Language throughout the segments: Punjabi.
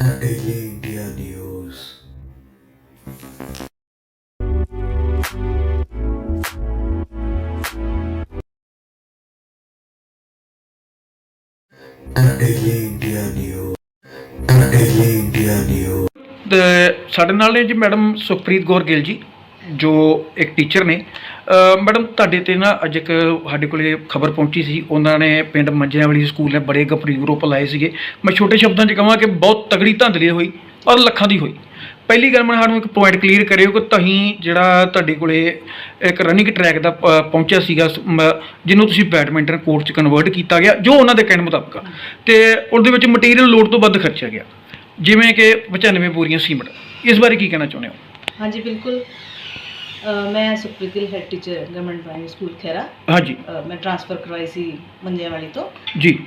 Daily India News. Daily India News. Daily India News. ਤੇ ਸਾਡੇ ਨਾਲ ਨੇ ਜੀ ਮੈਡਮ ਸੁਖਪ੍ਰੀਤ ਕੌਰ ਗਿੱਲ ਜੀ ਜੋ ਇੱਕ ਟੀਚਰ ਨੇ ਮੈਡਮ ਤੁਹਾਡੇ ਤੇ ਨਾ ਅੱਜ ਇੱਕ ਸਾਡੇ ਕੋਲੇ ਖਬਰ ਪਹੁੰਚੀ ਸੀ, ਉਹਨਾਂ ਨੇ ਪਿੰਡ ਮੰਜਿਆਂ ਵਾਲੀ ਸਕੂਲ ਨੇ ਬੜੇ ਗਪਰੀ ਗਰੁੱਪ ਲਾਏ ਸੀਗੇ। ਮੈਂ ਛੋਟੇ ਸ਼ਬਦਾਂ 'ਚ ਕਹਾਂ ਕਿ ਬਹੁਤ ਤਗੜੀ ਧੰਦਲੀ ਹੋਈ ਔਰ ਲੱਖਾਂ ਦੀ ਹੋਈ। ਪਹਿਲੀ ਗੱਲ ਮੈਂ ਸਾਨੂੰ ਇੱਕ ਪੁਆਇੰਟ ਕਲੀਅਰ ਕਰਿਓ ਕਿ ਤੁਸੀਂ ਜਿਹੜਾ ਤੁਹਾਡੇ ਕੋਲੇ ਇੱਕ ਰਨਿੰਗ ਟਰੈਕ ਦਾ ਪਹੁੰਚਿਆ ਸੀਗਾ ਜਿਹਨੂੰ ਤੁਸੀਂ ਬੈਡਮਿੰਟਨ ਕੋਰਟ 'ਚ ਕਨਵਰਟ ਕੀਤਾ ਗਿਆ, ਜੋ ਉਹਨਾਂ ਦੇ ਕਹਿਣ ਮੁਤਾਬਕ ਆ। ਤੇ ਉਹਦੇ ਵਿੱਚ ਮਟੀਰੀਅਲ ਲੋਡ ਤੋਂ ਵੱਧ ਖਰਚਿਆ ਗਿਆ। ਜਿਵੇਂ ਕਿ 95 ਬੋਰੀਆਂ ਸੀਮਟ ਇਸ ਬਾਰੇ ਕੀ ਕਹਿਣਾ ਚਾਹੁੰਦੇ ਹੋ? ਹਾਂਜੀ, ਬਿਲਕੁਲ। ਮੈਂ Sukhpreet Gill head teacher government primary school Khaira ਹਾਂਜੀ। ਅ, ਮੈਂ ਟ੍ਰਾਂਸਫਰ ਕਰਵਾਈ ਸੀ ਮੰਜਿਆਂ ਵਾਲੀ ਤੋਂ। ਜੀ।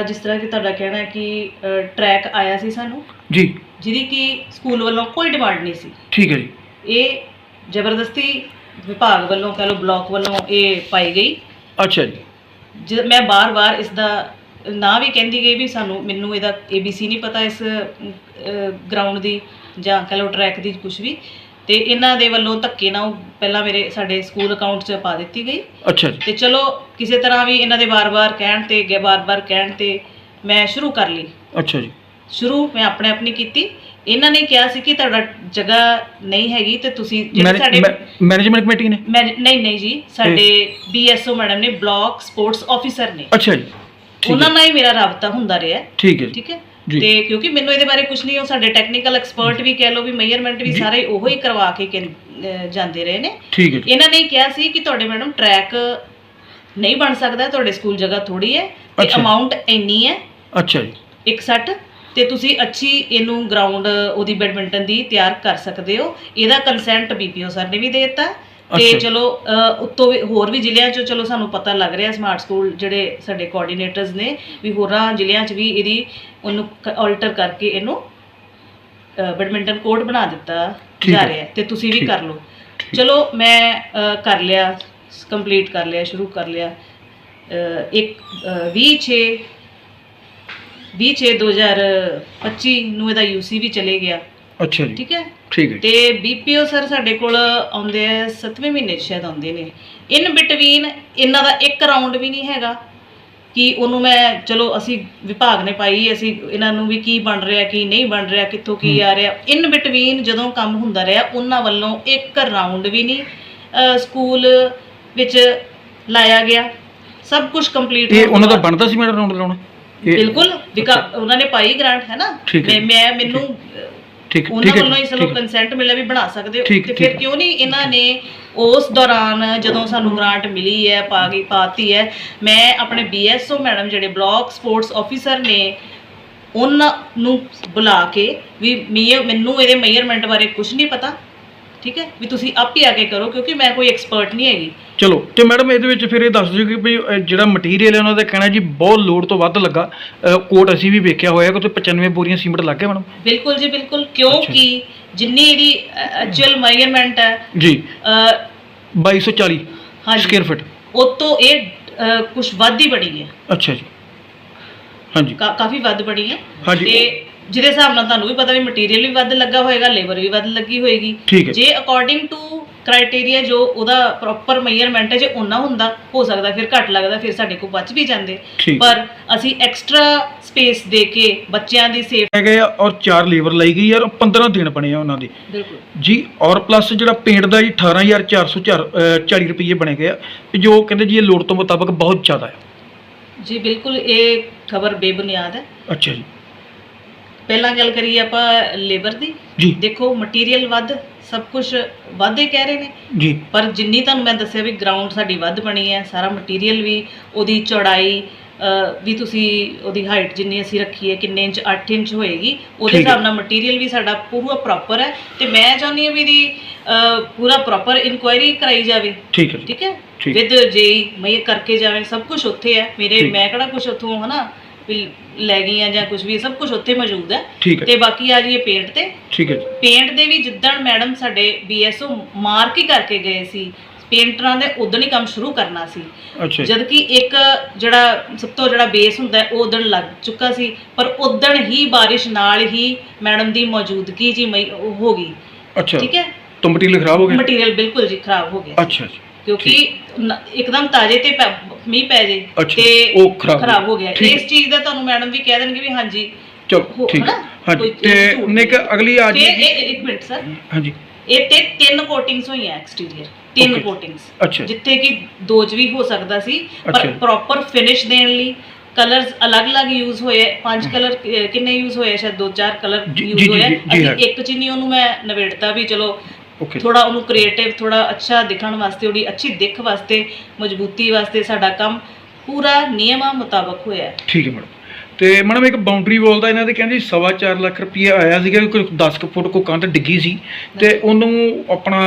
ਅ, ਜਿਸ ਤਰ੍ਹਾਂ ਕਿ ਤੁਹਾਡਾ ਕਹਿਣਾ ਹੈ ਕਿ ਟਰੈਕ ਆਇਆ ਸੀ ਸਾਨੂੰ ਜੀ। ਜਿਹਦੀ ਕਿ ਸਕੂਲ ਵੱਲੋਂ ਕੋਈ ਡਿਮਾਂਡ ਨਹੀਂ ਸੀ। ਠੀਕ ਹੈ ਜੀ। ਇਹ ਜ਼ਬਰਦਸਤੀ ਵਿਭਾਗ ਵੱਲੋਂ ਕਹ ਲਓ ਬਲਾਕ ਵੱਲੋਂ ਇਹ ਪਾਈ ਗਈ। ਅੱਛਾ ਜੀ। ਜ- ਮੈਂ ਬਾਰ-ਬਾਰ ਇਸ ਦਾ ਨਾਂ ਵੀ ਕਹਿੰਦੀ ਗਈ ਵੀ ਸਾਨੂੰ ਮੈਨੂੰ ਇਹਦਾ ABC ਨਹੀਂ ਪਤਾ ਇਸ ਗਰਾਊਂਡ ਦੀ ਜਾਂ ਕਹ ਲਓ ਟਰੈਕ ਦੀ ਕੁਝ ਵੀ। ਤੇ ਇਹਨਾਂ ਦੇ ਵੱਲੋਂ ਧੱਕੇ ਨਾਲ ਉਹ ਪਹਿਲਾਂ ਮੇਰੇ ਸਾਡੇ ਸਕੂਲ ਅਕਾਊਂਟ 'ਚ ਪਾ ਦਿੱਤੀ ਗਈ। ਅੱਛਾ ਜੀ। ਤੇ ਚਲੋ ਕਿਸੇ ਤਰ੍ਹਾਂ ਵੀ ਇਹਨਾਂ ਦੇ ਵਾਰ-ਵਾਰ ਕਹਿਣ ਤੇ ਅੱਗੇ ਵਾਰ-ਵਾਰ ਕਹਿਣ ਤੇ ਮੈਂ ਸ਼ੁਰੂ ਕਰ ਲਈ। ਅੱਛਾ ਜੀ। ਸ਼ੁਰੂ ਮੈਂ ਆਪਣੇ ਆਪ ਨਹੀਂ ਕੀਤੀ। ਇਹਨਾਂ ਨੇ ਕਿਹਾ ਸੀ ਕਿ ਤੁਹਾਡਾ ਜਗ੍ਹਾ ਨਹੀਂ ਹੈਗੀ ਤੇ ਤੁਸੀਂ ਜਿਹੜੇ ਸਾਡੇ ਮੈਨੇਜਮੈਂਟ ਕਮੇਟੀ ਨੇ? ਨਹੀਂ ਨਹੀਂ ਜੀ ਸਾਡੇ BSO ਮੈਡਮ ਨੇ ਬਲਾਕ ਸਪੋਰਟਸ ਆਫੀਸਰ ਨੇ। ਅੱਛਾ ਜੀ। ਠੀਕ ਉਹਨਾਂ ਨਾਲ ਹੀ ਮੇਰਾ ਰਾਬਤਾ ਹੁੰਦਾ ਰਿਹਾ। ਹੈ, ਠੀਕ ਹੈ ਜੀ। ਠੀਕ ਹੈ। ਤੇ ਕਿਉਂਕਿ ਮੈਨੂੰ ਇਹਦੇ ਬਾਰੇ ਕੁਝ ਨਹੀਂ ਉਹ ਸਾਡੇ ਟੈਕਨੀਕਲ ਐਕਸਪਰਟ ਵੀ ਕਹਿ ਲਓ ਵੀ ਮੇਜਰਮੈਂਟ ਵੀ। ਸਾਰੇ ਉਹੋ ਹੀ ਕਰਵਾ ਕੇ ਕਹਿੰ- ਅਹ ਜਾਂਦੇ ਰਹੇ ਨੇ। ਠੀਕ ਹੈ ਜੀ। ਇਹਨਾਂ ਨੇ ਕਿਹਾ ਸੀ ਕਿ ਤੁਹਾਡੇ ਮੈਡਮ ਟਰੈਕ ਨਹੀਂ ਬਣ ਸਕਦਾ ਤੁਹਾਡੇ ਸਕੂਲ ਜਗ੍ਹਾ ਥੋੜੀ ਹੈ ਤੇ ਅੱਛਾ। ਅਮਾਉਂਟ ਇੰਨੀ ਹੈ। ਅੱਛਾ ਜੀ। 61 ਤੇ ਤੁਸੀਂ ਅੱਛੀ ਇਹਨੂੰ ਗਰਾਊਂਡ ਉਹਦੀ ਬੈਡਮਿੰਟਨ ਦੀ ਤਿਆਰ ਕਰ ਸਕਦੇ ਹੋ। ਇਹਦਾ ਕੰਸੈਂਟ ਬੀਪੀਓ ਸਰ ਨੇ ਵੀ ਦੇ ਦਿੱਤਾ। ਤੇ। ਚਲੋ ਉੱਤੋਂ ਵੀ ਹੋਰ ਵੀ ਜ਼ਿਲ੍ਹਿਆਂ 'ਚ ਚਲੋ ਸਾਨੂੰ ਪਤਾ ਲੱਗ ਰਿਹਾ ਸਮਾਰਟ ਸਕੂਲ ਜਿਹੜੇ ਸਾਡੇ ਕੋਆਰਡੀਨੇਟਰਸ ਨੇ ਵੀ ਹੋਰਾਂ ਜ਼ਿਲ੍ਹਿਆਂ 'ਚ ਵੀ ਇਹਦੀ ਉਹਨੂੰ ਆਲਟਰ ਕਰਕੇ ਇਹਨੂੰ ਬੈਡਮਿੰਟਨ ਕੋਰਟ ਬਣਾ ਦਿੱਤਾ ਜਾ। ਰਿਹਾ ਤੇ ਤੁਸੀਂ ਵੀ। ਕਰ ਲਓ ਚਲੋ ਮੈਂ ਕਰ ਲਿਆ ਕੰਪਲੀਟ ਕਰ ਲਿਆ ਸ਼ੁਰੂ ਕਰ ਲਿਆ ਇੱਕ 20 6 20 6 2025 ਨੂੰ ਇਹਦਾ ਯੂਸੀ ਵੀ ਚਲੇ ਗਿਆ ਅੱਛਾ ਜੀ। ਠੀਕ ਹੈ? ਠੀਕ ਹੈ। ਤੇ ਬੀਪੀਓ ਸਰ ਸਾਡੇ ਕੋਲ ਆਉਂਦੇ ਆ 7ਵੇਂ ਮਹੀਨੇ 'ਚ ਸ਼ਾਇਦ ਆਉਂਦੇ ਨੇ। ਇਨ ਬਿਟਵੀਨ ਇਹਨਾਂ ਦਾ ਇੱਕ ਰਾਉਂਡ ਵੀ ਨਹੀਂ ਹੈਗਾ ਕਿ ਉਹਨੂੰ ਮੈਂ ਚਲੋ ਅਸੀਂ ਵਿਭਾਗ ਨੇ ਪਾਈ ਅਸੀਂ ਇਹਨਾਂ ਨੂੰ ਵੀ ਕੀ ਬਣ ਰਿਹਾ ਕੀ ਨਹੀਂ ਬਣ ਰਿਹਾ ਕਿੱਥੋਂ ਕੀ ਆ ਰਿਹਾ। ਇਨ ਬਿਟਵੀਨ ਜਦੋਂ ਕੰਮ ਹੁੰਦਾ ਰਿਹਾ ਉਹਨਾਂ ਵੱਲੋਂ ਇੱਕ ਰਾਉਂਡ ਵੀ ਨਹੀਂ ਸਕੂਲ ਵਿੱਚ ਲਾਇਆ ਗਿਆ। ਸਭ ਕੁਝ ਕੰਪਲੀਟ ਇਹ ਉਹਨਾਂ ਦਾ ਬਣਦਾ ਸੀ ਮੈਡਮ ਰਾਉਂਡ ਲਾਉਣਾ? ਬਿਲਕੁਲ ਉਹਨਾਂ ਨੇ ਪਾਈ ਗ੍ਰਾਂਟ ਹੈ ਨਾ। ਮੈਂ ਮੈਨੂੰ ਠੀਕ ਉਹਨਾਂ ਠੀਕ ਹੈ ਵੱਲੋਂ ਹੀ ਚਲੋ। ਕੰਸੈਂਟ ਮਿਲਿਆ ਵੀ ਬਣਾ ਸਕਦੇ ਹੋ। ਠੀਕ- ਤੇ ਠੀਕ। ਫਿਰ ਕਿਉਂ ਨਹੀਂ ਇਹਨਾਂ ਨੇ ਉਸ ਦੌਰਾਨ ਜਦੋਂ ਸਾਨੂੰ ਗ੍ਰਾਂਟ ਮਿਲੀ ਹੈ ਪਾ ਗਈ ਪਾਤੀ ਹੈ ਮੈਂ ਆਪਣੇ ਬੀਐਸਓ ਮੈਡਮ ਜਿਹੜੇ ਬਲਾਕ ਸਪੋਰਟਸ ਆਫੀਸਰ ਨੇ ਉਹਨਾਂ ਨੂੰ ਬੁਲਾ ਕੇ ਵੀ ਮੀਏ- ਮੈਨੂੰ ਇਹਦੇ ਮੇਜਰਮੈਂਟ ਬਾਰੇ ਕੁਝ ਨਹੀਂ ਪਤਾ। ਠੀਕ ਹੈ? ਵੀ ਤੁਸੀਂ ਆਪ ਹੀ ਆ ਕੇ ਕਰੋ ਕਿਉਂਕਿ ਮੈਂ ਕੋਈ ਐਕਸਪਰਟ ਨਹੀਂ ਹੈਗੀ। ਚਲੋ ਤੇ ਮੈਡਮ ਇਹਦੇ ਵਿੱਚ ਫਿਰ ਇਹ ਦੱਸ ਦਿਓ ਕਿ ਵੀ ਅਹ, ਜਿਹੜਾ ਮਟੀਰੀਅਲ ਹੈ ਉਹਨਾਂ ਦਾ ਕਹਿਣਾ ਜੀ ਬਹੁਤ ਲੋਡ ਤੋਂ ਵੱਧ ਲੱਗਾ। ਕੋਟ ਅਸੀਂ ਵੀ ਵੇਖਿਆ ਹੋਇਆ ਕਿ ਉੱਥੇ 95 ਬੋਰੀਆਂ ਸੀਮਟ ਲੱਗ ਗਿਆ ਮੈਡਮ। ਬਿਲਕੁਲ ਜੀ ਬਿਲਕੁਲ ਕਿਉਂਕਿ ਜਿੰਨੀ ਇਹਦੀ ਐਕਚੁਅਲ ਮੇਜਰਮੈਂਟ ਹੈ ਜੀ। ਅਹ, 2240 ਹਾਂਜੀ। ਸਕੁਅਰ ਫੁੱਟ ਉਹ ਤੋਂ ਇਹ ਕੁਝ ਵੱਧ ਹੀ ਬਣੀ ਹੈ। ਅੱਛਾ ਜੀ। ਹਾਂਜੀ। ਕਾ- ਕਾਫੀ ਵੱਧ ਬਣੀ ਹੈ। ਹਾਂਜੀ। ਤੇ ਜਿਹਦੇ ਹਿਸਾਬ ਨਾਲ ਤੁਹਾਨੂੰ ਵੀ ਪਤਾ ਵੀ ਮਟੀਰੀਅਲ ਵੀ ਵੱਧ ਲੱਗਾ ਹੋਏਗਾ ਲੇਬਰ ਵੀ ਵੱਧ ਲੱਗੀ ਹੋਏਗੀ। ਠੀਕ ਹੈ। ਜੇ ਅਕੋਰਡਿੰਗ ਟੂ ਕ੍ਰਾਈਟੇਰੀਆ ਜੋ ਉਹਦਾ ਪ੍ਰੋਪਰ ਮੇਜਰਮੈਂਟ ਹੈ ਜੇ ਉਹਨਾਂ ਹੁੰਦਾ ਹੋ ਸਕਦਾ ਫਿਰ ਘੱਟ ਲੱਗਦਾ ਫਿਰ ਸਾਡੇ ਕੋਲ ਬਚ ਵੀ ਜਾਂਦੇ। ਠੀਕ। ਪਰ ਅਸੀਂ ਐਕਸਟਰਾ ਸਪੇਸ ਦੇ ਕੇ ਬੱਚਿਆਂ ਦੀ ਸੇਫ ਹੈਗੇ ਆ ਔਰ ਚਾਰ ਲੇਬਰ ਲਈ ਗਈ ਯਾਰ 15 ਦਿਨ ਬਣੇ ਆ ਉਹਨਾਂ ਦੇ। ਬਿਲਕੁਲ। ਜੀ ਔਰ ਪਲੱਸ ਜਿਹੜਾ ਪੇਂਟ ਦਾ ਜੀ 18440 ਰੁਪਏ ਬਣੇ ਗਏ ਆ। ਜੋ ਕਹਿੰਦੇ ਜੀ ਇਹ ਲੋੜ ਤੋਂ ਮੁਤਾਬਕ ਬਹੁਤ ਜ਼ਿਆਦਾ ਹੈ ਜੀ ਬਿਲਕੁਲ ਇਹ ਖਬਰ ਬੇਬੁਨਿਆਦ ਹੈ। ਅੱਛਾ ਜੀ। ਪਹਿਲਾਂ ਗੱਲ ਕਰੀਏ ਆਪਾਂ ਲੇਬਰ ਦੀ। ਜੀ। ਦੇਖੋ ਮਟੀਰੀਅਲ ਵੱਧ ਸਭ ਕੁਝ ਵਾਧੇ ਕਹਿ ਰਹੇ ਨੇ। ਜੀ। ਪਰ ਜਿੰਨੀ ਤੁਹਾਨੂੰ ਮੈਂ ਦੱਸਿਆ ਵੀ ਗਰਾਊਂਡ ਸਾਡੀ ਵੱਧ ਬਣੀ ਹੈ ਸਾਰਾ ਮਟੀਰੀਅਲ ਵੀ ਉਹਦੀ ਚੌੜਾਈ ਵੀ ਤੁਸੀਂ ਉਹਦੀ ਹਾਈਟ ਜਿੰਨੀ ਅਸੀਂ ਰੱਖੀ ਹੈ ਕਿੰਨੇ ਇੰਚ 8 ਇੰਚ ਹੋਏਗੀ ਉਹਦੇ ਠੀਕ ਹੈ। ਹਿਸਾਬ ਨਾਲ ਮਟੀਰੀਅਲ ਵੀ ਸਾਡਾ ਪੂਰਾ ਪ੍ਰੋਪਰ ਹੈ। ਤੇ ਮੈਂ ਚਾਹੁੰਦੀ ਹਾਂ ਵੀ ਦੀ ਪੂਰਾ ਪ੍ਰੋਪਰ ਇਨਕੁਆਇਰੀ ਕਰਾਈ ਜਾਵੇ। ਠੀਕ ਹੈ ਜੀ। ਠੀਕ ਹੈ? ਠੀਕ। ਵਿਦ ਜੇਈ ਮੈਂ ਕਰਕੇ ਜਾਵੇ ਸਭ ਕੁਝ ਉੱਥੇ ਹੈ। ਮੇਰੇ ਠੀਕ। ਮੈਂ ਕਿਹੜਾ ਕੁਝ ਉੱਥੋਂ ਹਨਾ? ਵੀ ਲੈ ਗਈ ਆ ਜਾਂ ਕੁਝ ਵੀ ਸਭ ਕੁਝ ਉੱਥੇ ਮੌਜੂਦ ਹੈ। ਠੀਕ ਹੈ। ਤੇ ਬਾਕੀ ਆ ਜਾਈਏ ਪੇਂਟ ਤੇ। ਠੀਕ ਹੈ ਜੀ। ਪੇਂਟ ਦੇ ਵੀ ਜਿੱਦਣ ਮੈਡਮ ਸਾਡੇ ਬੀਐਸਓ ਮਾਰਕ ਹੀ ਕਰਕੇ ਗਏ ਸੀ ਪੇਂਟਰਾਂ ਦੇ ਉਦੋਂ ਹੀ ਕੰਮ ਸ਼ੁਰੂ ਕਰਨਾ ਸੀ। ਅੱਛਾ ਜੀ। ਜਦ ਕਿ ਇੱਕ ਜਿਹੜਾ ਸਭ ਤੋਂ ਜਿਹੜਾ ਬੇਸ ਹੁੰਦਾ ਹੈ, ਉਹ ਉਦੋਂ ਲੱਗ ਚੁੱਕਾ ਸੀ ਪਰ ਉਦੋਂ ਹੀ ਬਾਰਿਸ਼ ਨਾਲ ਹੀ ਮੈਡਮ ਦੀ ਮੌਜੂਦਗੀ ਜੀ ਮਈ ਉਹ ਹੋ ਗਈ। ਅੱਛਾ। ਠੀਕ ਹੈ। ਤਾਂ ਮਟੀਰੀਅਲ ਖਰਾਬ ਹੋ ਗਿਆ? ਮਟੀਰੀਅਲ ਬਿਲਕੁਲ ਜੀ ਖਰਾਬ ਹੋ ਗਿਆ। ਅੱਛਾ ਜੀ। ਕਿਉਂਕਿ ਨ- ਇੱਕਦਮ ਤਾਜ਼ੇ ਤੇ ਪੈ- ਮੀਂਹ ਪੈ ਜੇ ਅੱਛਾ, ਤੇ ਉਹ ਖਰਾਬ ਹੋ ਖਰਾਬ ਹੋ ਗਿਆ। ਠੀਕ ਇਸ ਚੀਜ਼ ਦਾ ਤੁਹਾਨੂੰ ਮੈਡਮ ਵੀ ਕਹਿ ਦੇਣਗੇ ਵੀ ਹਾਂਜੀ ਚਲੋ ਹੋ- ਠੀਕ ਹਨਾ? ਹਾਂਜੀ ਕੋਈ ਤੇ ਝੂਠ ਨਿਕ ਨਹੀਂ। ਅਗਲੀ ਆ ਤੇ ਜੀ ਇਹ ਇਹ- ਇੱਕ ਮਿੰਟ ਸਰ ਹਾਂਜੀ ਇਹ ਤੇ ਤਿੰਨ ਕੋਟਿੰਗਸ ਹੋਈਆਂ ਐਕਸਟੀਰੀਅਰ ਤਿੰਨ Okay. ਕੋਟਿੰਗਸ ਅੱਛਾ ਜੀ ਜਿੱਥੇ ਕਿ ਦੋ ਚ ਵੀ ਹੋ ਸਕਦਾ ਸੀ ਅੱਛਾ ਪਰ। ਪ੍ਰੋਪਰ ਫਿਨਿਸ਼ ਦੇਣ ਲਈ ਕਲਰਸ ਅਲੱਗ-ਅਲੱਗ ਯੂਜ਼ ਹੋਏ ਪੰਜ ਕਲਰ ਕਿੰਨੇ ਯੂਜ਼ ਹੋਏ ਆ? ਸ਼ਾਇਦ ਦੋ ਚਾਰ ਕਲਰ ਜੀ- ਯੂਜ਼ ਜੀ- ਹੋਏ ਆ। ਜੀ- ਜੀ ਹੈ। ਅਸੀਂ ਇੱਕ ਚ ਨਹੀਂ ਉਹਨੂੰ ਮੈਂ ਨਵੇੜਤਾ ਵੀ ਚਲੋ ਓਕੇ ਥੋੜਾ ਉਹਨੂੰ ਕ੍ਰੀਏਟਿਵ ਥੋੜਾ ਅੱਛਾ ਦਿਖਣ ਵਾਸਤੇ ਉਹਦੀ ਅੱਛੀ ਦਿੱਖ ਵਾਸਤੇ ਮਜ਼ਬੂਤੀ ਵਾਸਤੇ ਸਾਡਾ ਕੰਮ ਪੂਰਾ ਨਿਯਮਾਂ ਮੁਤਾਬਕ ਹੋਇਆ ਹੈ। ਠੀਕ ਹੈ ਮੈਡਮ ਤੇ ਮੈਡਮ ਇੱਕ ਬਾਉਂਡਰੀ ਵਾਲ ਦਾ ਇਹਨਾਂ ਦੇ ਕਹਿੰਦੇ ਸਵਾ ਚਾਰ ਲੱਖ ਰੁਪਈਆ ਆਇਆ ਸੀਗਾ ਕੋਈ 10 ਕੁ ਫੁੱਟ ਕੋ ਕੰਧ ਡਿੱਗੀ ਸੀ ਤੇ ਉਹਨੂੰ ਆਪਣਾ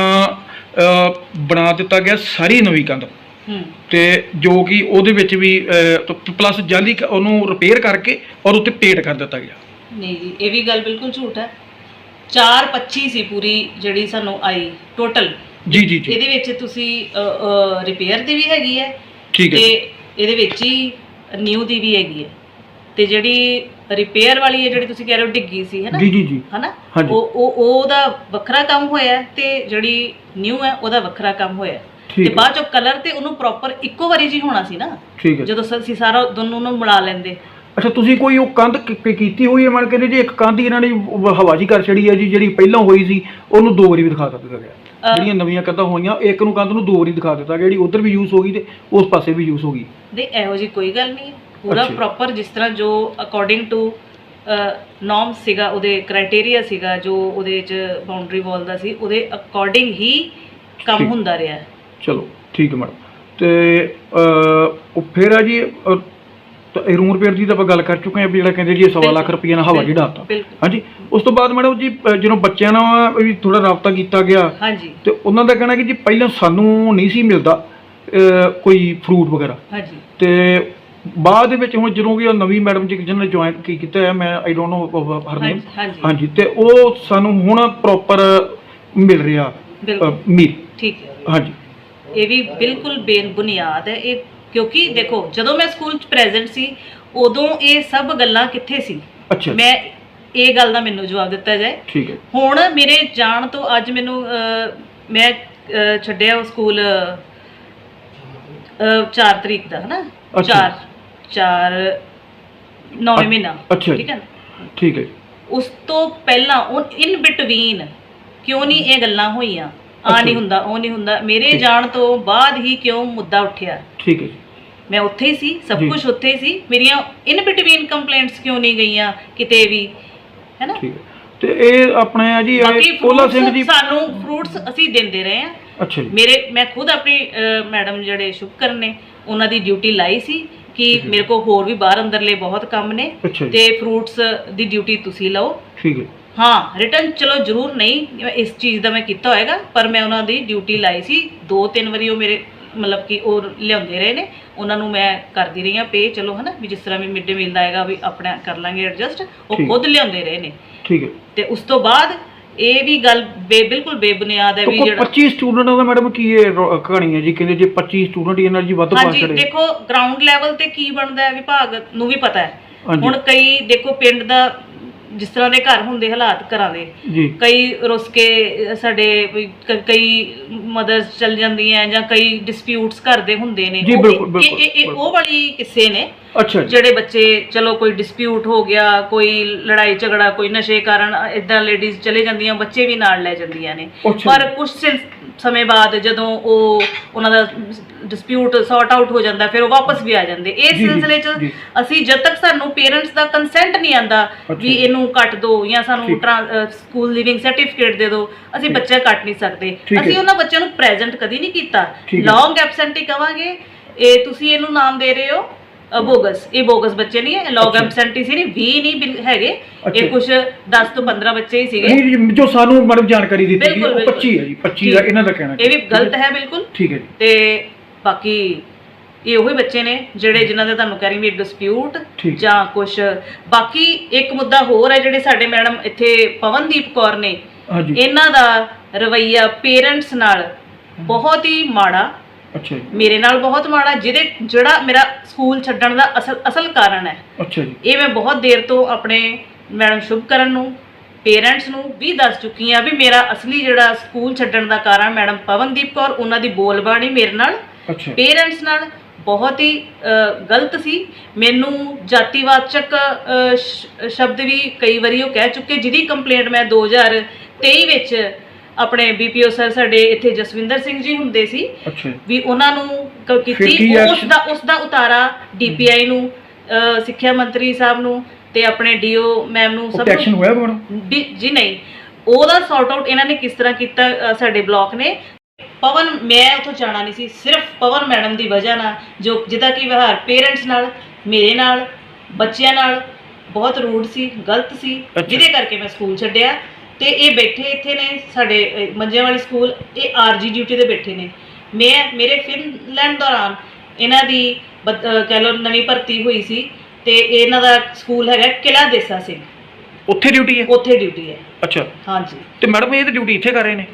ਅਹ, ਬਣਾ ਦਿੱਤਾ ਗਿਆ ਸਾਰੀ ਨਵੀਂ ਕੰਧ। ਹੂੰ ਤੇ ਜੋ ਕਿ ਉਹਦੇ ਵਿੱਚ ਵੀ ਪਲੱਸ ਜਾਲੀ ਕ- ਉਹਨੂੰ ਰਿਪੇਅਰ ਕਰਕੇ ਔਰ ਉੱਤੇ ਪੇਂਟ ਕਰ ਦਿੱਤਾ ਗਿਆ। ਨਹੀਂ ਜੀ ਇਹ ਵੀ ਗੱਲ ਬਿਲਕੁਲ ਝੂਠ ਹੈ। 425 ਸੀ ਪੂਰੀ ਜਿਹੜੀ ਸਾਨੂੰ ਆਈ ਟੋਟਲ ਜੀ ਜੀ ਜੀ। ਇਹਦੇ ਵਿੱਚ ਤੁਸੀਂ ਰਿਪੇਅਰ ਦੀ ਵੀ ਹੈਗੀ ਹੈ ਠੀਕ ਹੈ ਤੇ। ਇਹਦੇ ਵਿੱਚ ਹੀ ਨਿਊ ਦੀ ਵੀ ਹੈਗੀ ਹੈ। ਤੇ ਜਿਹੜੀ ਰਿਪੇਅਰ ਵਾਲੀ ਹੈ ਜਿਹੜੀ ਤੁਸੀਂ ਕਹਿ ਰਹੇ ਹੋ ਡਿੱਗੀ ਸੀ ਹੈ ਨਾ? ਜੀ ਜੀ ਜੀ। ਹਨਾ। ਉਹ ਉਹ ਉਹਦਾ ਵੱਖਰਾ ਕੰਮ ਹੋਇਆ ਤੇ ਜਿਹੜੀ ਨਿਊ ਹੈ ਉਹਦਾ ਵੱਖਰਾ ਕੰਮ ਹੋਇਆ। ਤੇ ਬਾਅਦ ਚੋਂ ਕਲਰ ਤੇ ਉਹਨੂੰ ਪ੍ਰੋਪਰ ਇੱਕੋ ਵਾਰੀ ਜੀ ਹੋਣਾ ਸੀ ਨਾ। ਜਦੋਂ ਅਸੀਂ ਸਾਰਾ ਦੋਨੋਂ ਨੂੰ ਮਿਲਾ ਲੈਂਦੇ। ਅੱਛਾ ਤੁਸੀਂ ਕੋਈ ਉਹ ਕੰਧ ਕ- ਕ- ਕੀਤੀ ਹੋਈ ਹੈ ਮਨ ਕਹਿੰਦੇ ਜੀ ਇੱਕ ਕੰਧ ਇਹਨਾਂ ਨੇ ਉਹ ਹਵਾ ਜੀ ਕਰ ਛੜੀ ਹੈ ਜੀ ਜਿਹੜੀ ਪਹਿਲਾਂ ਹੋਈ ਸੀ ਉਹਨੂੰ ਦੋ ਵਾਰੀ ਵੀ ਦਿਖਾ ਦਿੱਤਾ ਗਿਆ ਜਿਹੜੀਆਂ ਨਵੀਆਂ ਕੰਧਾਂ ਹੋਈਆਂ ਇੱਕ ਨੂੰ ਕੰਧ ਨੂੰ ਦੋ ਵਾਰੀ ਦਿਖਾ ਦਿੱਤਾ ਗਿਆ ਜਿਹੜੀ ਉਧਰ ਵੀ ਯੂਜ਼ ਹੋ ਗਈ ਤੇ ਉਸ ਪਾਸੇ ਵੀ ਯੂਜ਼ ਹੋ ਗਈ ਨਹੀਂ ਇਹੋ ਜੀ ਕੋਈ ਗੱਲ ਨਹੀਂ ਹੈ। ਪੂਰਾ ਅੱਛਾ। ਪ੍ਰੋਪਰ ਜਿਸ ਤਰ੍ਹਾਂ ਜੋ ਅਕੋਰਡਿੰਗ ਟੂ ਨੋਰਮ ਸੀਗਾ ਉਹਦੇ ਕ੍ਰਾਈਟੇਰੀਆ ਸੀਗਾ ਜੋ ਉਹਦੇ ਚ ਬਾਉਂਡਰੀ ਵਾਲ ਦਾ ਸੀ ਉਹਦੇ ਅਕੋਰਡਿੰਗ ਹੀ ਕੰਮ ਠੀਕ। ਹੁੰਦਾ ਰਿਹਾ ਹੈ। ਚਲੋ ਠੀਕ ਹੈ ਮੈਡਮ ਤੇ ਅਹ, ਉਹ ਫਿਰ ਆ ਜੀ ਅਹ, ਤਾਂ ਇਹ ਰੂਮ ਰਿਪੇਅਰ ਦੀ ਤਾਂ ਆਪਾਂ ਗੱਲ ਕਰ ਚੁੱਕੇ ਹਾਂ ਵੀ ਜਿਹੜਾ ਕਹਿੰਦੇ ਜੀ ਇਹ ਸਵਾ ਲੱਖ ਰੁਪਏ ਨਾਲ ਹਵਾ ਜੀ ਡਾਤਾ ਬਿਲਕੁਲ। ਹਾਂਜੀ ਉਸ ਤੋਂ ਬਾਅਦ ਮੈਡਮ ਜੀ ਜਦੋਂ ਬੱਚਿਆਂ ਨਾਲ ਵੀ ਥੋੜਾ ਰਾਬਤਾ ਕੀਤਾ ਗਿਆ ਹਾਂਜੀ। ਤੇ ਉਹਨਾਂ ਦਾ ਕਹਿਣਾ ਕਿ ਜੀ ਪਹਿਲਾਂ ਸਾਨੂੰ ਨਹੀਂ ਸੀ ਮਿਲਦਾ ਕੋਈ ਫਰੂਟ ਵਗੈਰਾ। ਹਾਂਜੀ। ਤੇ ਬਾਅਦ ਦੇ ਵਿੱਚ ਹੁਣ ਜਦੋਂ ਕਿ ਉਹ ਨਵੀਂ ਮੈਡਮ ਜੀ ਜਿਹਨਾਂ ਨੇ ਜੁਆਇਨ ਕੀਤਾ ਹੈ ਮੈਂ ਆਈ ਡੋਨਟ ਨੋ ਹਰ ਨੇਮ ਹਾਂਜੀ ਹਾਂਜੀ। ਹਾਂਜੀ ਤੇ ਉਹ ਸਾਨੂੰ ਹੁਣ ਪ੍ਰੋਪਰ ਮਿਲ ਰਿਹਾ ਬਿਲਕੁਲ। ਮੀਲ ਠੀਕ ਹੈ। ਹਾਂਜੀ। ਇਹ ਵੀ ਬਿਲਕੁਲ ਬੇਬੁਨਿਆਦ ਹੈ ਇਹ ਕਿਉਂਕਿ ਦੇਖੋ ਜਦੋਂ ਮੈਂ ਸਕੂਲ ਚ ਪ੍ਰੈਜ਼ੈਂਟ ਸੀ ਉਦੋਂ ਇਹ ਸਭ ਗੱਲਾਂ ਕਿੱਥੇ ਸੀ ਅੱਛਾ ਮੈਂ ਇਹ ਗੱਲ ਦਾ ਮੈਨੂੰ ਜਵਾਬ ਦਿੱਤਾ ਜਾਏ ਠੀਕ ਹੈ ਹੁਣ ਮੇਰੇ ਜਾਣ ਤੋਂ ਅੱਜ ਮੈਨੂੰ ਅਹ, ਮੈਂ ਅਹ, ਛੱਡਿਆ ਉਹ ਸਕੂਲ 4 ਤਰੀਕ ਦਾ ਹਨਾ ਅੱਛਾ। 4 4 9 ਅੱਛ- ਮਹੀਨਾ ਅੱਛਾ ਜੀ। ਠੀਕ ਹੈ ਨਾ? ਠੀਕ ਹੈ ਜੀ। ਉਸ ਤੋਂ ਪਹਿਲਾਂ ਉਹ ਇਨ ਬਿਟਵੀਨ ਕਿਉਂ ਨਹੀਂ ਇਹ ਗੱਲਾਂ ਹੋਈਆਂ ਆ। ਨਹੀਂ ਹੁੰਦਾ ਉਹ ਨਹੀਂ ਹੁੰਦਾ। ਮੇਰੇ। ਜਾਣ ਤੋਂ ਬਾਅਦ ਹੀ ਕਿਉਂ ਮੁੱਦਾ ਉੱਠਿਆ? ਠੀਕ ਹੈ ਜੀ। ਮੈਂ ਉੱਥੇ ਹੀ ਸੀ ਸਭ ਜੀ। ਕੁਝ ਉੱਥੇ ਹੀ ਸੀ। ਮੇਰੀਆਂ ਇਨ ਬਿਟਵੀਨ ਕੰਪਲੇਂਟਸ ਕਿਉਂ ਨਹੀਂ ਗਈਆਂ ਕਿਤੇ ਵੀ? ਹੈ ਨਾ? ਠੀਕ ਹੈ। ਤੇ ਇਹ ਆਪਣੇ ਆ ਜੀ ਬਾਕੀ ਇਹ ਕੋਲਾ ਸਿੰਘ ਜੀ fruits ਸਾਨੂੰ ਫਰੂਟਸ ਅਸੀਂ ਦਿੰਦੇ ਰਹੇ ਆ ਅੱਛਾ ਜੀ। ਮੇਰੇ ਮੈਂ ਖੁਦ ਆਪਣੀ ਮੈਡਮ ਜਿਹੜੇ ਸ਼ੁਕਰਨ ਨੇ ਉਹਨਾਂ ਦੀ ਡਿਊਟੀ ਲਾਈ ਸੀ ਕਿ। ਮੇਰੇ ਕੋਲ ਹੋਰ ਵੀ ਬਾਹਰ ਅੰਦਰਲੇ ਬਹੁਤ ਕੰਮ ਨੇ ਅੱਛਾ ਜੀ। ਤੇ ਫਰੂਟਸ ਦੀ ਡਿਊਟੀ ਤੁਸੀਂ ਲਓ। ਠੀਕ ਹੈ। ਹਾਂ ਰਿਟਰਨ ਚਲੋ ਜ਼ਰੂਰ ਨਹੀਂ ਇਸ ਚੀਜ਼ ਦਾ ਮੈਂ ਕੀਤਾ ਹੋਏਗਾ ਪਰ ਮੈਂ ਉਹਨਾਂ ਦੀ ਡਿਊਟੀ ਲਾਈ ਸੀ। ਦੋ ਤਿੰਨ ਵਾਰੀ ਉਹ ਮੇਰੇ ਮਤਲਬ ਕਿ ਉਹ ਲਿਆਉਂਦੇ ਰਹੇ ਨੇ। ਉਹਨਾਂ ਨੂੰ ਮੈਂ ਕਰਦੀ ਰਹੀ ਆ ਪੇ ਚਲੋ ਹਨਾ ਵੀ ਜਿਸ ਤਰ੍ਹਾਂ ਵੀ ਮਿਡ ਮੀਲ ਦਾ ਆਏਗਾ ਵੀ ਆਪਣਾ ਕਰ ਲਾਂਗੇ ਐਡਜਸਟ ਉਹ ਠੀਕ। ਖੁਦ ਲਿਆਉਂਦੇ ਰਹੇ ਨੇ। ਠੀਕ ਹੈ। ਤੇ ਉਸ ਤੋਂ ਬਾਅਦ ਇਹ ਵੀ ਗੱਲ ਬੇ ਬਿਲਕੁਲ ਬੇਬੁਨਿਆਦ ਹੈ ਵੀ ਜਿਹੜਾ 25 ਸਟੂਡੈਂਟਾਂ ਦਾ ਮੈਡਮ ਕੀ ਇਹ ਰੋ- ਕਹਾਣੀ ਹੈ ਜੀ? ਕਹਿੰਦੇ ਜੇ 25 ਸਟੂਡੈਂਟ ਇਹਨਾਂ ਜੀ ਵੱਧ ਪਾਸ ਹਾਂਜੀ ਕਰੇ। ਦੇਖੋ ਗਰਾਊਂਡ ਲੈਵਲ ਤੇ ਕੀ ਬਣਦਾ ਹੈ ਵਿਭਾਗ ਨੂੰ ਵੀ ਪਤਾ ਹੈ। ਹਾਂਜੀ। ਹੁਣ ਕਈ ਦੇਖੋ ਪਿੰਡ ਦਾ ਜਿਸ ਤਰ੍ਹਾਂ ਦੇ ਘਰ ਹੁੰਦੇ ਹਾਲਾਤ ਘਰਾਂ ਦੇ ਜੀ। ਕਈ ਰੁੱਸ ਕੇ ਸਾਡੇ ਕ- ਕਈ ਮਦਰਸ ਚਲ ਜਾਂਦੀਆਂ ਜਾਂ ਕਈ ਡਿਸਪਿਊਟਸ ਘਰ ਦੇ ਹੁੰਦੇ ਨੇ। ਜੀ, ਉਹ- ਬਿਲਕੁਲ, ਇਹ- ਬਿਲਕੁਲ, ਇਹ- ਇਹ ਉਹ ਵਾਲੀ ਕਿੱਸੇ ਨੇ ਅੱਛਾ ਜੀ। ਜਿਹੜੇ ਬੱਚੇ ਚਲੋ ਕੋਈ ਡਿਸਪਿਊਟ ਹੋ ਗਿਆ ਕੋਈ ਲੜਾਈ ਝਗੜਾ ਕੋਈ ਨਸ਼ੇ ਕਾਰਨ ਇਦਾਂ ਲੇਡੀਜ਼ ਚਲੇ ਜਾਂਦੀਆਂ ਬੱਚੇ ਵੀ ਨਾਲ ਲੈ ਜਾਂਦੀਆਂ ਨੇ। ਅੱਛਾ ਪਰ ਜੀ। ਕੁਝ ਸਮੇਂ ਬਾਅਦ ਜਦੋਂ ਉਹ ਉਹਨਾਂ ਦਾ ਡਿਸਪਿਊਟ ਸੌਰਟ ਆਊਟ ਹੋ ਜਾਂਦਾ ਫਿਰ ਉਹ ਵਾਪਸ ਵੀ ਆ ਜਾਂਦੇ ਇਸ ਜੀ, ਸਿਲਸਿਲੇ 'ਚ ਜੀ। ਅਸੀਂ ਜਦ ਤੱਕ ਸਾਨੂੰ ਪੇਰੈਂਟਸ ਦਾ ਕੰਸੈਂਟ ਨਹੀਂ ਆਂਦਾ ਵੀ ਜੀ। ਇਹਨੂੰ ਕੱਟ ਦਿਓ ਜਾਂ ਸਾਨੂੰ ਠੀਕ। ਸਕੂਲ ਲਿਵਿੰਗ ਸਰਟੀਫਿਕੇਟ ਦੇ ਦਿਓ ਅਸੀਂ। ਬੱਚਾ ਕੱਟ ਨਹੀਂ ਸਕਦੇ ਠੀਕ ਹੈ। ਅਸੀਂ ਉਹਨਾਂ ਬੱਚਿਆਂ ਨੂੰ ਪ੍ਰੈਜ਼ੈਂਟ ਕਦੀ ਨਹੀਂ ਕੀਤਾ ਠੀਕ ਹੈ। ਲੌਂਗ ਐਬਸੈਂਟ ਹੀ ਕਵਾਂਗੇ ਇਹ ਤੁਸੀਂ ਇਹਨੂੰ ਨਾਮ ਦੇ ਰਹੇ ਹੋ ਬੋਗਸ। ਇਹ ਬੋਗਸ ਬੱਚੇ ਨਹੀਂ ਹੈ ਲੌਂਗ। ਐਬਸੈਂਟ ਸੀ ਨਹੀਂ 20 ਨਹੀਂ ਬਿਲ- ਹੈਗੇ। ਅੱਛਾ। ਇਹ ਕੁਝ 10 ਤੋਂ 15 ਬੱਚੇ ਹੀ ਸੀਗੇ। ਨਹੀਂ ਜੀ, ਜੋ ਸਾਨੂੰ ਮੈਡਮ ਜਾਣਕਾਰੀ ਦਿੱਤੀ ਗਈ ਉਹ ਬਿਲਕੁਲ। 25 ਹੈ ਜੀ 25 ਦਾ ਠੀਕ। ਇਹਨਾਂ ਦਾ ਕਹਿਣਾ ਇਹ ਵੀ ਗਲਤ ਹੈ ਬਿਲਕੁਲ। ਠੀਕ ਹੈ ਜੀ। ਤੇ ਬਾਕੀ ਇਹ ਉਹੀ ਬੱਚੇ ਨੇ ਜਿਹੜੇ ਜਿਨ੍ਹਾਂ ਦੇ ਤੁਹਾਨੂੰ ਕਹਿ ਰਹੀ ਵੀ ਡਿਸਪਿਊਟ ਠੀਕ। ਜਾਂ ਕੁਝ ਬਾਕੀ ਇੱਕ ਮੁੱਦਾ ਹੋਰ ਹੈ ਜਿਹੜੇ ਸਾਡੇ ਮੈਡਮ ਇੱਥੇ ਪਵਨਦੀਪ ਕੌਰ ਨੇ। ਹਾਂਜੀ। ਇਹਨਾਂ ਦਾ ਰਵਈਆ ਪੇਰੈਂਟਸ ਨਾਲ ਬਹੁਤ ਹੀ ਮਾੜਾ ਅੱਛਾ ਜੀ। ਮੇਰੇ ਨਾਲ ਬਹੁਤ ਮਾੜਾ ਜਿਹਦੇ ਜਿਹੜਾ ਮੇਰਾ ਸਕੂਲ ਛੱਡਣ ਦਾ ਅਸਲ ਅਸਲ ਕਾਰਨ ਹੈ। ਅੱਛਾ ਜੀ। ਇਹ ਮੈਂ ਬਹੁਤ ਦੇਰ ਤੋਂ ਆਪਣੇ ਮੈਡਮ ਸ਼ੁਭਕਰਨ ਨੂੰ ਪੇਰੈਂਟਸ ਨੂੰ ਵੀ ਦੱਸ ਚੁੱਕੀ ਆ ਵੀ ਮੇਰਾ ਅਸਲੀ ਜਿਹੜਾ ਸਕੂਲ ਛੱਡਣ ਦਾ ਕਾਰਨ ਮੈਡਮ ਪਵਨਦੀਪ ਕੌਰ ਉਹਨਾਂ ਦੀ ਬੋਲਬਾਣੀ ਮੇਰੇ ਨਾਲ। ਅੱਛਾ। ਪੇਰੈਂਟਸ ਨਾਲ ਬਹੁਤ ਹੀ ਗਲਤ ਸੀ। ਮੈਨੂੰ ਜਾਤੀਵਾਚਕ ਸ਼ਬਦ ਵੀ ਕਈ ਵਾਰੀ ਉਹ ਕਹਿ ਚੁੱਕੇ ਜਿਹਦੀ ਕੰਪਲੇਂਟ ਮੈਂ 2023 ਵਿੱਚ ਆਪਣੇ ਬੀਪੀਓ ਸਰ ਸਾਡੇ ਇੱਥੇ ਜਸਵਿੰਦਰ ਸਿੰਘ ਜੀ ਹੁੰਦੇ ਸੀ ਅੱਛਾ। ਜੀ ਵੀ ਉਹਨਾਂ ਨੂੰ ਕ- ਫਿਰ ਕੀਤੀ ਉਸ? ਦਾ ਉਸ ਦਾ ਉਤਾਰਾ ਡੀਪੀਆਈ ਨੂੰ ਅ, ਸਿੱਖਿਆ ਮੰਤਰੀ ਸਾਹਿਬ ਨੂੰ ਤੇ ਆਪਣੇ ਡੀਓ ਮੈਮ ਨੂੰ ਉਹ ਸਭ ਐਕਸ਼ਨ ਨੂੰ ਹੋਇਆ ਮੈਡਮ ਵੀ ਜੀ ਨਹੀਂ। ਉਹਦਾ ਸੌਰਟ ਆਊਟ ਇਹਨਾਂ ਨੇ ਕਿਸ ਤਰ੍ਹਾਂ ਕੀਤਾ ਅ, ਸਾਡੇ ਬਲਾਕ ਨੇ? ਪਵਨ ਮੈਂ ਉੱਥੋਂ ਜਾਣਾ ਨਹੀਂ ਸੀ ਸਿਰਫ ਪਵਨ ਮੈਡਮ ਦੀ ਵਜ੍ਹਾ ਨਾਲ ਜੋ ਜਿਹਦਾ ਕਿ ਵਿਵਹਾਰ ਪੇਰੈਂਟਸ ਨਾਲ ਮੇਰੇ ਨਾਲ ਬੱਚਿਆਂ ਨਾਲ ਬਹੁਤ ਰੂਡ ਸੀ ਗਲਤ ਸੀ। ਅੱਛਾ। ਜਿਹਦੇ ਕਰਕੇ ਮੈਂ ਸਕੂਲ ਛੱਡਿਆ। ਤੇ ਇਹ ਬੈਠੇ ਇੱਥੇ ਨੇ ਸਾਡੇ ਅ, ਮੰਜਿਆਂ ਵਾਲੀ ਸਕੂਲ ਇਹ ਆਰਜੀ ਡਿਊਟੀ ਤੇ ਬੈਠੇ ਨੇ। ਮੈਂ ਮੇਰੇ ਫਿਨਲੈਂਡ ਦੌਰਾਨ ਇਹਨਾਂ ਦੀ ਕਹਿ ਲਓ ਨਵੀਂ ਭਰਤੀ ਹੋਈ ਸੀ ਤੇ ਇਹਨਾਂ ਦਾ ਸਕੂਲ ਹੈਗਾ ਕਿਲਾ ਦੇਸਾ ਸਿੰਘ। ਉੱਥੇ ਡਿਊਟੀ ਹੈ? ਉੱਥੇ ਡਿਊਟੀ ਹੈ। ਅੱਛਾ। ਹਾਂਜੀ। ਤੇ ਮੈਡਮ ਇਹ ਤਾਂ ਡਿਊਟੀ ਇੱਥੇ ਕਰ ਰਹੇ ਨੇ?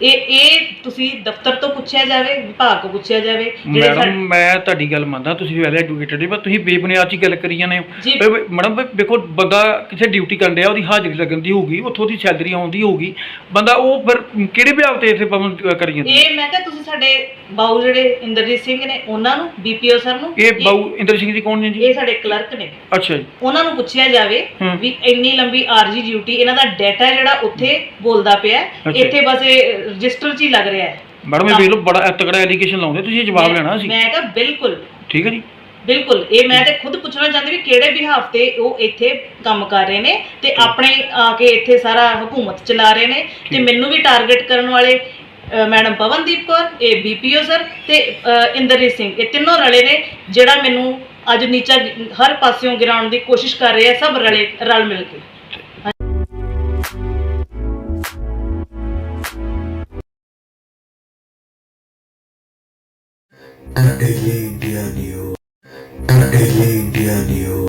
ਇਹ ਇਹ ਤੁਸੀਂ ਦਫ਼ਤਰ ਤੋਂ ਪੁੱਛਿਆ ਜਾਵੇ ਵਿਭਾਗ ਤੋਂ ਪੁੱਛਿਆ ਜਾਵੇ ਜਿਹੜੇ ਮੈਡਮ ਸਾਡੇ- ਮੈਂ ਤੁਹਾਡੀ ਗੱਲ ਮੰਨਦਾ ਤੁਸੀਂ ਵੈਲ ਐਜੂਕੇਟਡ ਹੋ ਪਰ ਤੁਸੀਂ ਬੇਬੁਨਿਆਦ ਚ ਗੱਲ ਕਰੀ ਜਾਂਦੇ ਹੋ ਜੀ। ਵੀ- ਵੀ ਮੈਡਮ ਵੀ ਦੇਖੋ ਬੰਦਾ ਕਿਸੇ ਡਿਊਟੀ ਕਰਨ ਡਿਆ ਉਹਦੀ ਹਾਜ਼ਰੀ ਲੱਗਣ ਦੀ ਹੋਊਗੀ ਉੱਥੋਂ ਦੀ ਸੈਲਰੀ ਆਉਂਦੀ ਹੋਊਗੀ ਬੰਦਾ ਉਹ ਫਿਰ ਕਿਹੜੇ ਵਿਭਾਗ ਤੇ ਇੱਥੇ ਪਵਨ ਕਰੀ ਜਾਂਦੀ ਇਹ ਮੈਂ ਕਿਹਾ ਤੁਸੀਂ ਸਾਡੇ ਬਾਊ ਜਿਹੜੇ ਇੰਦਰਜੀਤ ਸਿੰਘ ਨੇ ਉਹਨਾਂ ਨੂੰ ਬੀਪੀਓ ਸਰ ਨੂੰ ਇਹ ਬਾਊ ਇੰਦਰ ਸਿੰਘ ਜੀ ਕੌਣ ਨੇ ਜੀ ਇਹ ਸਾਡੇ ਕਲਰਕ ਨੇ ਅੱਛਾ ਜੀ ਉਹਨਾਂ ਨੂੰ ਪੁੱਛਿਆ ਜਾਵੇ ਹਮ। ਵੀ ਇੰਨੀ ਲੰਬੀ ਆਰਜੀ ਡਿਊਟੀ ਇਹਨਾਂ ਦਾ ਡਾਟਾ ਜਿਹੜਾ ਉੱਥੇ ਬੋਲਦਾ ਪਿਆ ਹੈ, ਅੱਛਾ। ਇੱਥੇ ਬਸ ਇਹ ਰਜਿਸਟਰ 'ਚ ਹੀ ਲੱਗ ਰਿਹਾ ਹੈ। ਮੈਡਮ ਇਹ ਵੇਖ ਲਓ ਬੜਾ ਤਕੜਾ ਐਲੀਗੇਸ਼ਨ ਲਾਉਂਦੇ ਤੁਸੀਂ ਇਹ ਜਵਾਬ ਲੈਣਾ ਸੀ। ਮੈਂ ਕਿਹਾ ਬਿਲਕੁਲ। ਠੀਕ ਹੈ ਜੀ। ਬਿਲਕੁਲ ਇਹ ਮੈਂ ਤੇ ਖੁਦ ਪੁੱਛਣਾ ਚਾਹੁੰਦੀ ਵੀ ਕਿਹੜੇ ਬਿਹਾਫ ਤੇ ਉਹ ਇੱਥੇ ਕੰਮ ਕਰ ਰਹੇ ਨੇ ਤੇ ਆਪਣੇ ਆ ਕੇ ਇੱਥੇ ਸਾਰਾ ਹਕੂਮਤ ਚਲਾ ਰਹੇ ਨੇ ਤੇ। ਮੈਨੂੰ ਵੀ ਟਾਰਗੇਟ ਕਰਨ ਵਾਲੇ ਅ, ਮੈਡਮ ਪਵਨਦੀਪ ਕੌਰ ਇਹ ਬੀਪੀਓ ਸਰ ਤੇ ਅ, ਇੰਦਰਜੀਤ ਸਿੰਘ। ਇਹ ਤਿੰਨੋਂ ਰਲੇ ਨੇ ਜਿਹੜਾ ਮੈਨੂੰ ਅੱਜ ਨੀਚਾ ਗਿ- ਹਰ ਪਾਸਿਓਂ ਗਿਰਾਉਣ ਦੀ ਕੋਸ਼ਿਸ਼ ਕਰ ਰਹੇ ਆ ਸਭ ਰਲੇ ਰਲ ਮਿਲ ਕੇ। Tadele Diadio. Tadele Diadio.